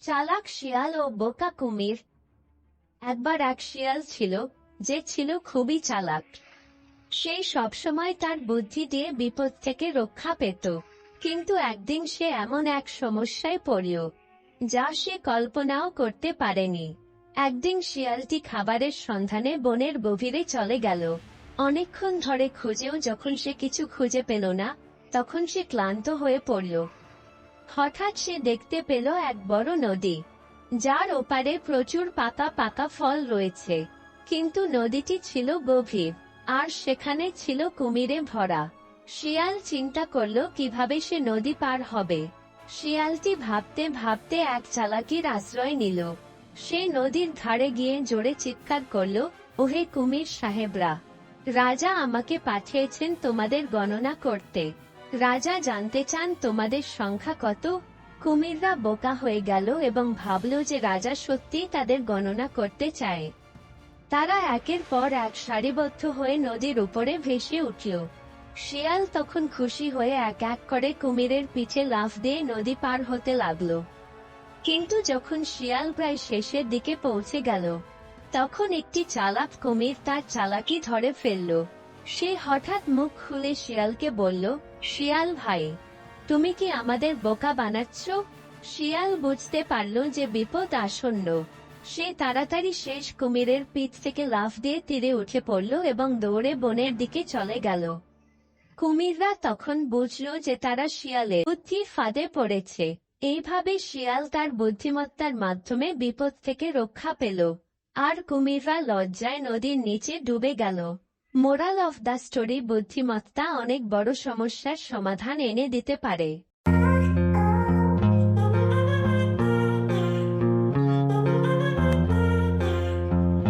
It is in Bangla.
চালাক শিয়াল ও বোকা কুমির। একবার এক শিয়াল ছিল, যে ছিল খুবই চালাক। সে সবসময় তার বুদ্ধি দিয়ে বিপদ থেকে রক্ষা পেত। কিন্তু একদিন সে এমন এক সমস্যায় পড়ল, যা সে কল্পনাও করতে পারেনি। একদিন শিয়ালটি খাবারের সন্ধানে বনের গভীরে চলে গেল। অনেকক্ষণ ধরে খুঁজেও যখন সে কিছু খুঁজে পেল না, তখন সে ক্লান্ত হয়ে পড়ল। হঠাৎ সে দেখতে পেল এক বড় নদী। যার ওপারে প্রচুর পাকা পাকা ফল রয়েছে। কিন্তু নদীটি ছিল গভীর, আর সেখানে ছিল কুমিরে ভরা। শিয়াল চিন্তা করল কীভাবে সে নদী পার হবে। শিয়ালটি ভাবতে ভাবতে এক চালাকির আশ্রয় নিল। সে নদীর ধারে গিয়ে জোরে চিৎকার করল, ওহে কুমির সাহেবরা! রাজা আমাকে পাঠিয়েছেন তোমাদের গণনা করতে। রাজা জানতে চান তোমাদের সংখ্যা কত? কুমিররা বোকা হয়ে গেল এবং ভাবল যে রাজা সত্যি তাদের গণনা করতে চায়। তারা একের পর এক সারিবদ্ধ হয়ে নদীর উপরে ভেসে উঠল। শিয়াল তখন খুশি হয়ে এক এক করে কুমিরের পিঠে লাফ দিয়ে নদী পার হতে লাগল। কিন্তু যখন শিয়াল প্রায় শেষের দিকে পৌঁছে গেল, তখন একটি চালাক কুমির তার চালাকি ধরে ফেলল। সে হঠাৎ মুখ খুলে শিয়ালকে বলল, শিয়াল ভাই, তুমি কি আমাদের বোকা বানাচ্ছ? শিয়াল বুঝতে পারল যে বিপদ আসন্ন। সে তাড়াতাড়ি শেষ কুমিরের পিঠ থেকে লাফ দিয়ে তীরে উঠে পড়ল এবং দৌড়ে বনের দিকে চলে গেল। কুমিররা তখন বুঝল যে তারা শিয়ালে বুদ্ধির ফাঁদে পড়েছে। এইভাবে শিয়াল তার বুদ্ধিমত্তার মাধ্যমে বিপদ থেকে রক্ষা পেল। আর কুমিররা লজ্জায় নদীর নিচে ডুবে গেল। মোরাল অফ দ্য স্টোরি বুদ্ধিমত্তা অনেক বড় সমস্যার সমাধান এনে দিতে পারে।